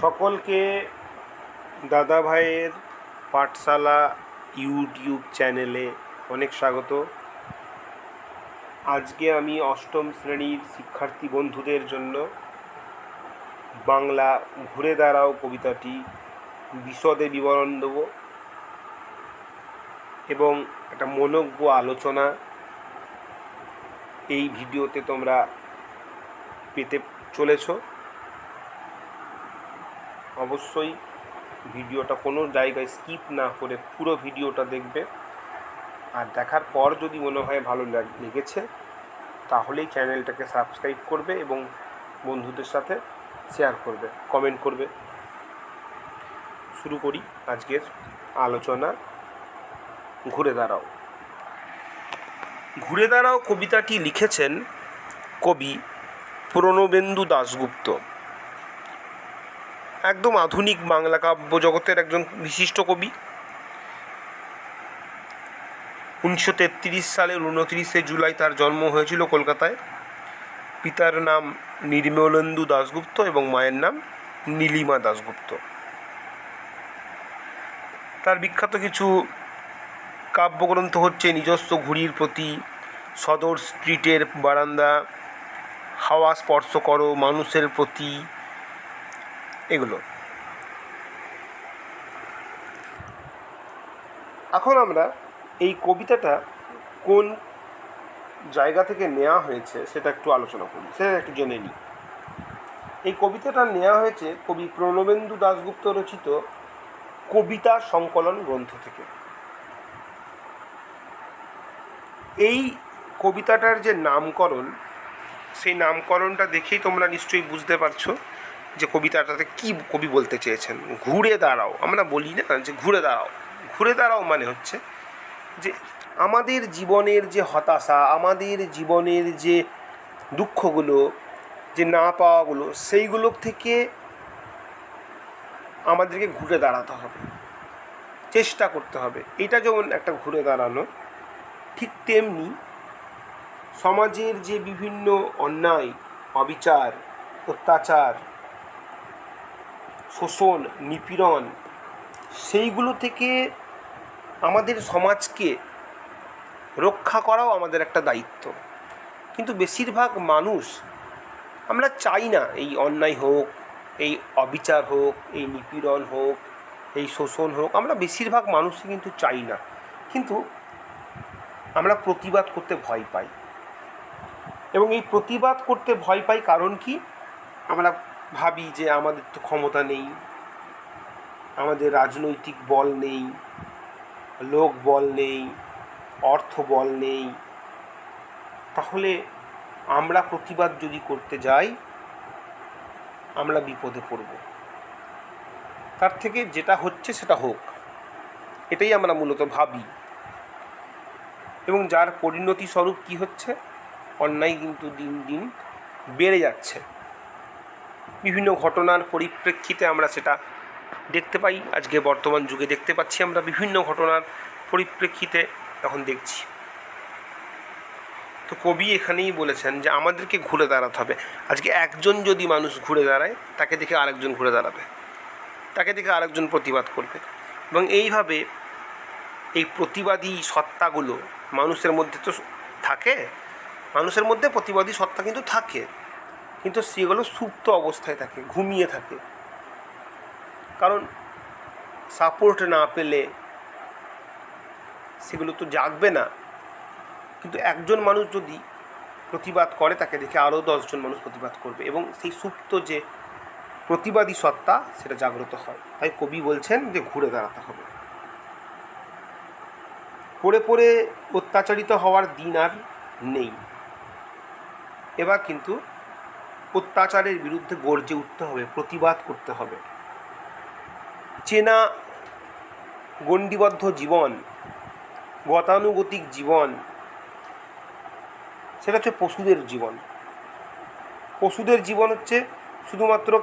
সকলকে দাদা ভাইয়ের পাঠশালা ইউটিউব চ্যানেলে অনেক স্বাগত। আজকে আমি অষ্টম শ্রেণির শিক্ষার্থী বন্ধুদের জন্য বাংলা ঘুরে দাঁড়াও কবিতাটি বিশদে বিবরণ দেবো এবং একটা মনজ্ঞ আলোচনা এই ভিডিওতে তোমরা পেতে চলেছো। অবশ্যই ভিডিওটা কোনো জায়গায় স্কিপ না করে পুরো ভিডিওটা দেখবে। আর দেখার পর যদি মনে হয় ভালো লাগ- লেগেছে, তাহলেই চ্যানেলটাকে সাবস্ক্রাইব করবে এবং বন্ধুদের সাথে শেয়ার করবে, কমেন্ট করবে। শুরু করি আজকের আলোচনা। ঘুরে দাঁড়াও। ঘুরে দাঁড়াও কবিতাটি লিখেছেন কবি প্রণবেন্দু দাশগুপ্ত। একদম আধুনিক বাংলা কাব্য জগতের একজন বিশিষ্ট কবি। উনিশশো তেত্রিশ সালের উনত্রিশে জুলাই তার জন্ম হয়েছিল কলকাতায়। পিতার নাম নির্মলেন্দু দাশগুপ্ত এবং মায়ের নাম নীলিমা দাশগুপ্ত। তার বিখ্যাত কিছু কাব্যগ্রন্থ হচ্ছে নিজস্ব ঘুড়ির প্রতি, সদর স্ট্রিটের বারান্দা, হাওয়া স্পর্শ করো মানুষের প্রতি এগুলো। এখন আমরা এই কবিতাটা কোন জায়গা থেকে নেওয়া হয়েছে সেটা একটু আলোচনা করি। সেটা একটু জেনে নিই। এই কবিতাটা নেওয়া হয়েছে কবি প্রণবেন্দু দাশগুপ্ত রচিত কবিতা সংকলন গ্রন্থ থেকে। এই কবিতাটার যে নামকরণ, সেই নামকরণটা দেখেই তোমরা নিশ্চয়ই বুঝতে পারছ। যে কবিতাটাতে কি কবি বলতে চেয়েছেন? ঘুরে দাঁড়াও। আমরা বলি না যে ঘুরে দাঁড়াও। ঘুরে দাঁড়াও মানে হচ্ছে যে আমাদের জীবনের যে হতাশা, আমাদের জীবনের যে দুঃখগুলো, যে না পাওয়াগুলো, সেইগুলো থেকে আমাদেরকে ঘুরে দাঁড়াতে হবে। চেষ্টা করতে হবে। এটা যেমন একটা ঘুরে দাঁড়ানো, ঠিক তেমনি সমাজের যে বিভিন্ন অন্যায়, অবিচার, অত্যাচার শোষণ, নিপীড়ন, সেইগুলো থেকে আমাদের সমাজকে রক্ষা করাও আমাদের একটা দায়িত্ব। কিন্তু বেশিরভাগ মানুষ আমরা চাই না এই অন্যায় হোক, এই অবিচার হোক, এই নিপীড়ন হোক, এই শোষণ হোক, আমরা বেশিরভাগ মানুষই কিন্তু চাই না। কিন্তু আমরা প্রতিবাদ করতে ভয় পাই। এবং এই প্রতিবাদ করতে ভয় পাই কারণ কি? আমরা ভাবি যে আমাদের তো ক্ষমতা নেই, আমাদের রাজনৈতিক বল নেই, লোক বল নেই, অর্থ বল নেই, তাহলে আমরা প্রতিবাদ যদি করতে যাই, আমরা বিপদে পড়ব। তার থেকে যেটা হচ্ছে সেটা হোক, এটাই আমরা মূলত ভাবি। এবং যার পরিণতি স্বরূপ কী হচ্ছে, অন্যায় কিন্তু দিন দিন বেড়ে যাচ্ছে। বিভিন্ন ঘটনার পরিপ্রেক্ষিতে আমরা সেটা দেখতে পাই। আজকে বর্তমান যুগে দেখতে পাচ্ছি আমরা বিভিন্ন ঘটনার পরিপ্রেক্ষিতে এখন দেখছি। তো কবি এখানেই বলেছেন যে, আমাদেরকে ঘুরে দাঁড়াতে হবে। আজকে একজন যদি মানুষ ঘুরে দাঁড়ায়, তাকে দেখে আরেকজন ঘুরে দাঁড়াবে। তাকে দেখে আরেকজন প্রতিবাদ করবে। এবং এইভাবে এই প্রতিবাদী সত্তাগুলো মানুষের মধ্যে তো থাকে। মানুষের মধ্যে প্রতিবাদী সত্তা কিন্তু থাকে। কিন্তু সেগুলো সুপ্ত অবস্থায় থাকে, ঘুমিয়ে থাকে। কারণ সাপোর্ট না পেলে সেগুলো তো জাগবে না। কিন্তু একজন মানুষ যদি প্রতিবাদ করে, তাকে দেখে আরও দশজন মানুষ প্রতিবাদ করবে এবং সেই সুপ্ত যে প্রতিবাদী সত্তা, সেটা জাগ্রত হয়। তাই কবি বলছেন যে ঘুরে দাঁড়াতে হবে। পড়ে পড়ে অত্যাচারিত হওয়ার দিন আর নেই। এবার কিন্তু অত্যাচারের বিরুদ্ধে গর্জে উঠতে হবে, প্রতিবাদ করতে হবে। চেনা গণ্ডিবদ্ধ জীবন, গতানুগতিক জীবন, সেটা হচ্ছে পশুদের জীবন। পশুদের জীবন হচ্ছে শুধুমাত্র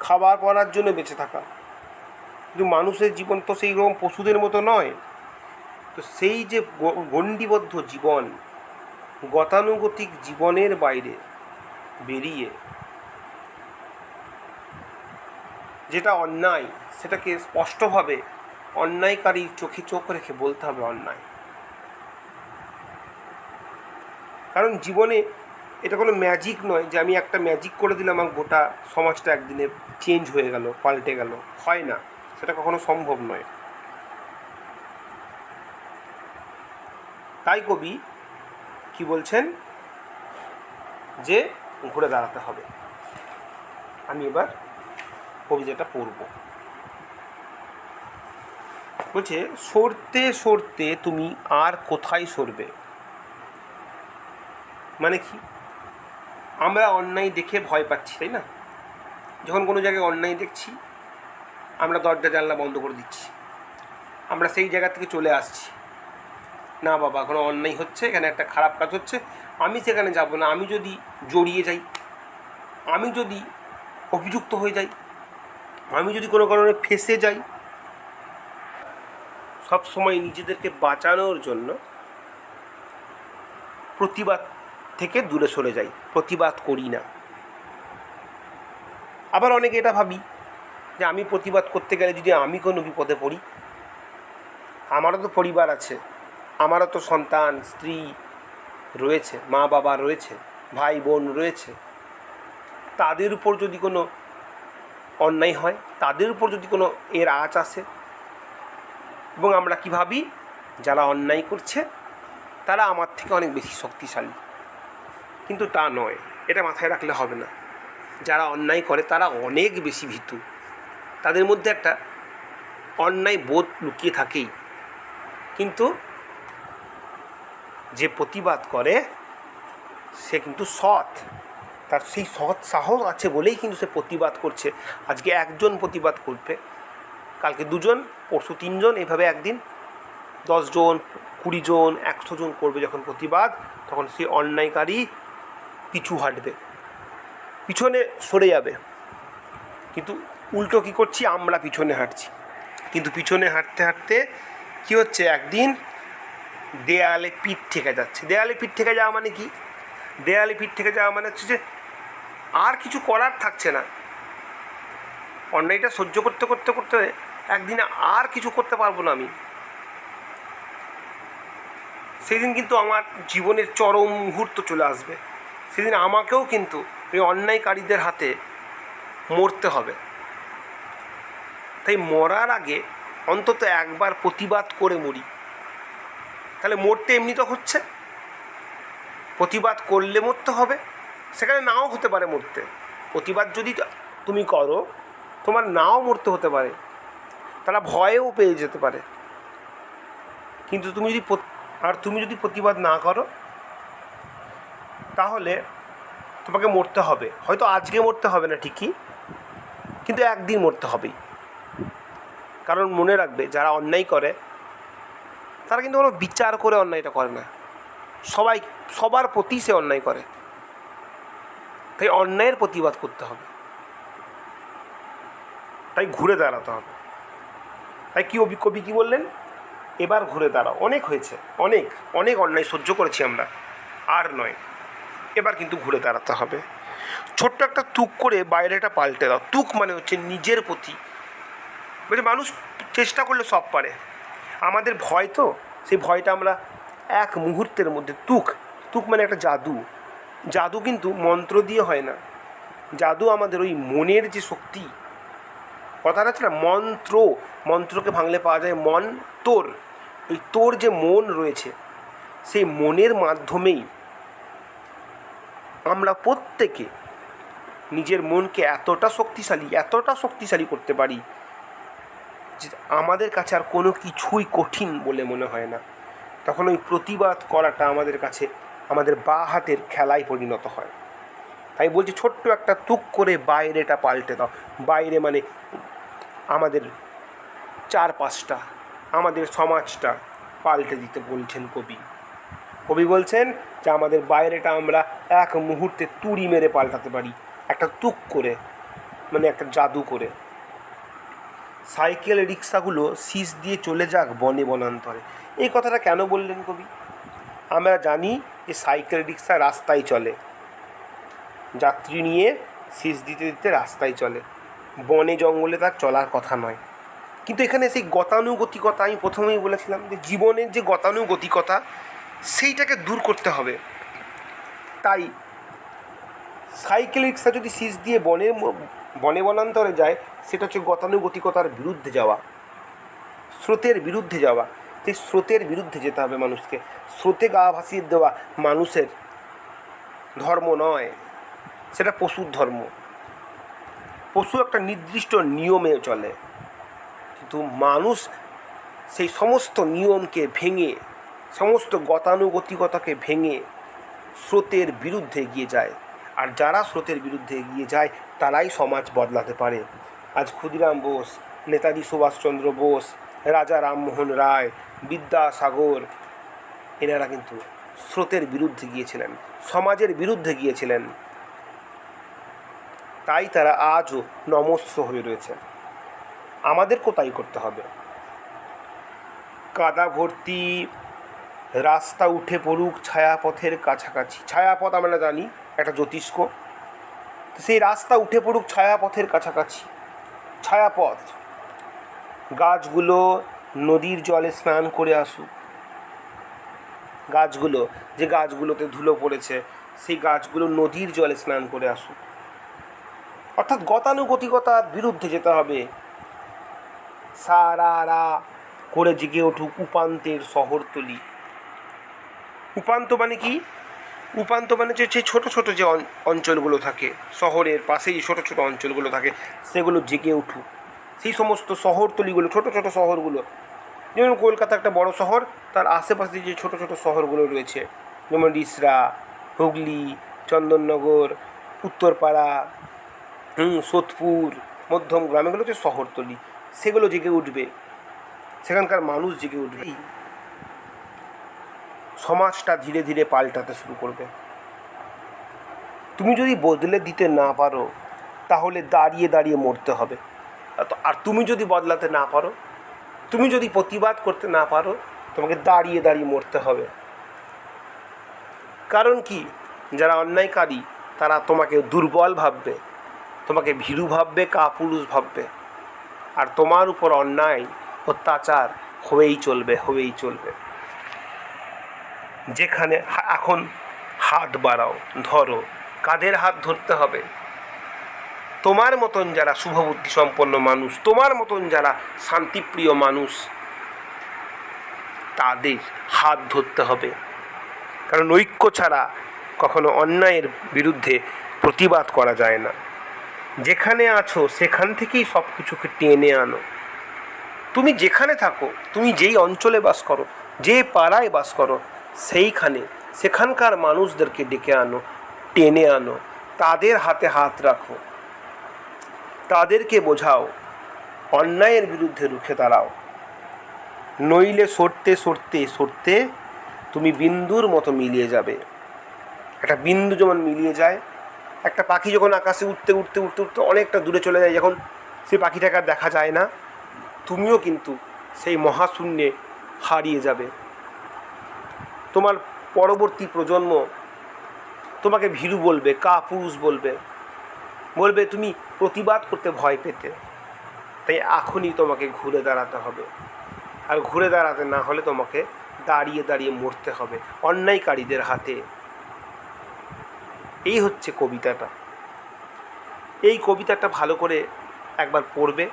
খাবার পরার জন্য বেঁচে থাকা। কিন্তু মানুষের জীবন তো সেই রকম পশুদের মতো নয়। তো সেই যে গণ্ডিবদ্ধ জীবন, গতানুগতিক জীবনের বাইরে বেরিয়ে যেটা অন্যায়, সেটাকে স্পষ্টভাবে অন্যায়কারী চোখে চোখ রেখে বলতে হবে অন্যায়। কারণ জীবনে এটা কোনো ম্যাজিক নয় যে আমি একটা ম্যাজিক করে দিলাম আমার গোটা সমাজটা একদিনে চেঞ্জ হয়ে গেল, পাল্টে গেল। হয় না, সেটা কখনো সম্ভব নয়। তাই কবি কি বলছেন? যে ঘুরে দাঁড়াতে হবে। আমি এবার কবিতাটা পড়ব বলছে, সরতে সরতে তুমি আর কোথায় সরবে? মানে কি? আমরা অন্যায় দেখে ভয় পাচ্ছি, তাই না? যখন কোনো জায়গায় অন্যায় দেখছি, আমরা দরজা জানলা বন্ধ করে দিচ্ছি। আমরা সেই জায়গা থেকে চলে আসছি। না বাবা, কোনো অন্যায় হচ্ছে, এখানে একটা খারাপ কাজ হচ্ছে আমি সেখানে যাব না, আমি যদি জড়িয়ে যাই, আমি যদি অভিযুক্ত হয়ে যাই, আমি যদি কোনো কারণে ফেসে যাই, সব সময় নিজেদেরকে বাঁচানোর জন্য প্রতিবাদ থেকে দূরে সরে যাই, প্রতিবাদ করি না। আবার অনেকে এটা ভাবি যে আমি প্রতিবাদ করতে গেলে যদি আমি কোনো বিপদে পড়ি, আমারও তো পরিবার আছে, আমারও তো সন্তান, স্ত্রী রয়েছে, মা বাবা রয়েছে, ভাই বোন রয়েছে, তাদের উপর যদি কোনো অন্যায় হয়, তাদের উপর যদি কোনো এর আঁচ আসে, এবং আমরা কী ভাবি? যারা অন্যায় করছে, তারা আমার থেকে অনেক বেশি শক্তিশালী। কিন্তু তা নয়, এটা মাথায় রাখলে হবে না। যারা অন্যায় করে, তারা অনেক বেশি ভীতু। তাদের মধ্যে একটা অন্যায় বোধ লুকিয়ে থাকেই। কিন্তু যে প্রতিবাদ করে, সে কিন্তু সৎ। তার সেই সৎ সাহস আছে বলেই কিন্তু সে প্রতিবাদ করছে। আজকে একজন প্রতিবাদ করবে, কালকে দুজন, পরশু তিনজন, এভাবে একদিন দশজন কুড়ি জন একশো জন করবে যখন প্রতিবাদ, তখন সেই অন্যায়কারী পিছু হাঁটবে। পিছনে সরে যাবে। কিন্তু উল্টো কী করছি? আমরা পিছনে হাঁটছি। কিন্তু পিছনে হাঁটতে হাঁটতে কী হচ্ছে? একদিন দেয়ালে পিঠ ঠেকে যাচ্ছে। দেয়ালে পিঠ ঠেকে যাওয়া মানে কি? দেয়ালে পিঠ ঠেকে যাওয়া মানে হচ্ছে যে আর কিছু করার থাকছে না। অন্যায়টা সহ্য করতে করতে করতে একদিনে আর কিছু করতে পারব না আমি। সেদিন কিন্তু আমার জীবনের চরম মুহূর্ত চলে আসবে। সেদিন আমাকেও কিন্তু ওই অন্যায়কারীদের হাতে মরতে হবে। তাই মরার আগে অন্তত একবার প্রতিবাদ করে মরি। তাহলে মরতে এমনি তো হচ্ছে। প্রতিবাদ করলে মরতে হবে। সেখানে নাও হতে পারে মরতে। প্রতিবাদ যদি তুমি করো, তোমার নাও মরতে হতে পারে। তারা ভয়েও পেয়ে যেতে পারে। কিন্তু তুমি যদি আর তুমি যদি প্রতিবাদ না করো, তাহলে তোমাকে মরতে হবে। হয়তো আজকে মরতে হবে না ঠিকই, কিন্তু একদিন মরতে হবেই। কারণ মনে রাখবে, যারা অন্যায় করে তারা কিন্তু কোনো বিচার করে অন্যায়টা করে না। সবাই, সবার প্রতি সে অন্যায় করে। তাই অন্যায়ের প্রতিবাদ করতে হবে। তাই ঘুরে দাঁড়াতে হবে। তাই কি অভি, কবি কী বললেন? এবার ঘুরে দাঁড়াও। অনেক হয়েছে। অনেক অনেক অন্যায় সহ্য করেছি আমরা। আর নয়, এবার কিন্তু ঘুরে দাঁড়াতে হবে। ছোট্ট একটা তুক করে বাইরেটা পাল্টে দাও। তুক মানে হচ্ছে নিজের প্রতি। বলছে মানুষ চেষ্টা করলে সব পারে। আমাদের ভয় তো, সেই ভয়টা আমরা এক মুহূর্তের মধ্যে, তুক তুক মানে একটা জাদু। জাদু কিন্তু মন্ত্র দিয়ে হয় না। জাদু আমাদের ওই মনের যে শক্তি, কথাটা আছে না, মন্ত্র, মন্ত্রকে ভাঙলে পাওয়া যায় মন, তোর। ওই তোর যে মন রয়েছে, সেই মনের মাধ্যমেই আমরা প্রত্যেকে নিজের মনকে এতটা শক্তিশালী এতটা শক্তিশালী করতে পারি যে আমাদের কাছে আর কোনো কিছুই কঠিন বলে মনে হয় না। তখন ওই প্রতিবাদ করাটা আমাদের কাছে, আমাদের বা হাতের খেলায় পরিণত হয়। তাই বলছি, ছোট্ট একটা তুক করে বাইরেটা পাল্টে দাও। বাইরে মানে আমাদের চারপাশটা, আমাদের সমাজটা পাল্টে দিতে বলছেন কবি। কবি বলছেন যে আমাদের বাইরেটা আমরা এক মুহূর্তে তুড়ি মেরে পাল্টাতে পারি। একটা তুক করে মানে একটা জাদু করে। সাইকেল রিক্সাগুলো শীষ দিয়ে চলে যাক বনে বনান্তরে। এই কথাটা কেন বললেন কবি? আমরা জানি যে সাইকেল রিক্সা রাস্তায় চলে। যাত্রী নিয়ে শীষ দিতে দিতে রাস্তায় চলে। বনে জঙ্গলে তার চলার কথা নয়। কিন্তু এখানে সেই গতানুগতিকতা আমি প্রথমেই বলেছিলাম যে জীবনের যে গতানুগতিকতা, সেইটাকে দূর করতে হবে। তাই সাইকেল রিক্সা যদি সিজ দিয়ে বনের বনে বনান্তরে যায় সেটা হচ্ছে গতানুগতিকতার বিরুদ্ধে যাওয়া, স্রোতের বিরুদ্ধে যাওয়া। সেই স্রোতের বিরুদ্ধে যেতে হবে মানুষকে। স্রোতে গা ভাসিয়ে দেওয়া মানুষের ধর্ম নয়, সেটা পশুর ধর্ম। পশু একটা নির্দিষ্ট নিয়মে চলে, কিন্তু মানুষ সেই সমস্ত নিয়মকে ভেঙে, সমস্ত গতানুগতিকতাকে ভেঙে স্রোতের বিরুদ্ধে এগিয়ে যায়। আর যারা স্রোতের বিরুদ্ধে এগিয়ে যায়, তারাই সমাজ বদলাতে পারে। আজ ক্ষুদিরাম বোস, নেতাজি সুভাষচন্দ্র বোস, রাজা রামমোহন রায়, বিদ্যাসাগর, এনারা কিন্তু স্রোতের বিরুদ্ধে গিয়েছিলেন, সমাজের বিরুদ্ধে গিয়েছিলেন। তাই তারা আজও নমস্য হয়ে রয়েছে। আমাদেরকেও তাই করতে হবে। কাদা ভর্তি, রাস্তা উঠে পড়ুক ছায়াপথের কাছাকাছি। ছায়াপথ আমরা জানি, একটা জ্যোতিষ্ক। সেই রাস্তা উঠে পড়ুক ছায়াপথের কাছাকাছি। ছায়াপথ। গাছগুলো নদীর জলে স্নান করে আসুক। গাছগুলো, যে গাছগুলোতে ধুলো পড়েছে, সেই গাছগুলো নদীর জলে স্নান করে আসুক। অর্থাৎ গতানুগতিকতার বিরুদ্ধে যেতে হবে। সারা রা করে জেগে উঠুক উপান্তের শহরতলি। উপান্ত মানে কি? উপান্ত মানে যে যে ছোটো ছোটো যে অঞ্চলগুলো থাকে, শহরের পাশেই ছোটো ছোটো অঞ্চলগুলো থাকে, সেগুলো জেগে উঠুক। সেই সমস্ত শহরতলিগুলো, ছোটো ছোটো শহরগুলো, যেমন কলকাতা একটা বড় শহর, তার আশেপাশে যে ছোটো ছোটো শহরগুলো রয়েছে, যেমন রিসরা, হুগলি, চন্দননগর, উত্তরপাড়া সোদপুর, মধ্যম গ্রাম, এগুলো হচ্ছে শহরতলি। সেগুলো জেগে উঠবে। সেখানকার মানুষ জেগে উঠবে। সমাজটা ধীরে ধীরে পাল্টাতে শুরু করবে। তুমি যদি বদলে দিতে না পারো, তাহলে দাঁড়িয়ে দাঁড়িয়ে মরতে হবে। আর তুমি যদি বদলাতে না পারো, তুমি যদি প্রতিবাদ করতে না পারো, তোমাকে দাঁড়িয়ে দাঁড়িয়ে মরতে হবে। কারণ কি? যারা অন্যায়কারী, তারা তোমাকে দুর্বল ভাববে, তোমাকে ভীরু ভাববে, কাপুরুষ ভাববে। আর তোমার উপর অন্যায়, অত্যাচার হয়েই চলবে হয়েই চলবে। যেখানে এখন হাত বাড়াও, ধরো, কাদের হাত ধরতে হবে? তোমার মতন যারা শুভবুদ্ধি সম্পন্ন মানুষ, তোমার মতন যারা শান্তিপ্রিয় মানুষ, তাদের হাত ধরতে হবে। কারণ ঐক্য ছাড়া কখনো অন্যায়ের বিরুদ্ধে প্রতিবাদ করা যায় না। যেখানে আছো, সেখান থেকেই সব কিছুকে টেনে আনো। তুমি যেখানে থাকো, তুমি যেই অঞ্চলে বাস করো, যে পাড়ায় বাস করো সেইখানে সেখানকার মানুষদেরকে ডেকে আনো, টেনে আনো, তাদের হাতে হাত রাখো। তাদেরকে বোঝাও, অন্যায়ের বিরুদ্ধে রুখে দাঁড়াও। নইলে সরতে সরতে সরতে তুমি বিন্দুর মতো মিলিয়ে যাবে। একটা বিন্দু যেমন মিলিয়ে যায়, একটা পাখি যখন আকাশে উঠতে উঠতে উঠতে উঠতে অনেকটা দূরে চলে যায়, যখন সেই পাখিটাকে আর দেখা যায় না, তুমিও কিন্তু সেই মহাশূন্যে হারিয়ে যাবে। তোমার পরবর্তী প্রজন্ম তোমাকে ভীরু বলবে, কা পুরুষ বলবে। বলবে, তুমি প্রতিবাদ করতে ভয় পেতে। তাই এখনই তোমাকে ঘুরে দাঁড়াতে হবে। আর ঘুরে দাঁড়াতে না হলে তোমাকে দাঁড়িয়ে দাঁড়িয়ে মরতে হবে অন্যায়কারীদের হাতে। এই হচ্ছে কবিতাটা। এই কবিতাটা ভালো করে একবার পড়বে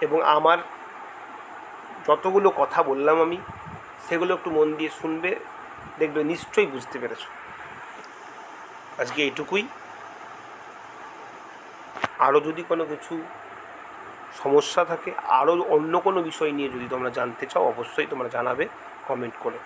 এবং আমার যতগুলো কথা বললাম আমি সেগুলো একটু মন দিয়ে শুনবে, দেখবে, নিশ্চয়ই বুঝতে পেরেছ। আজকে এইটুকুই। আরও যদি কোনো কিছু সমস্যা থাকে, আরও অন্য কোনো বিষয় নিয়ে যদি তোমরা জানতে চাও, অবশ্যই তোমরা জানাবে কমেন্ট করে।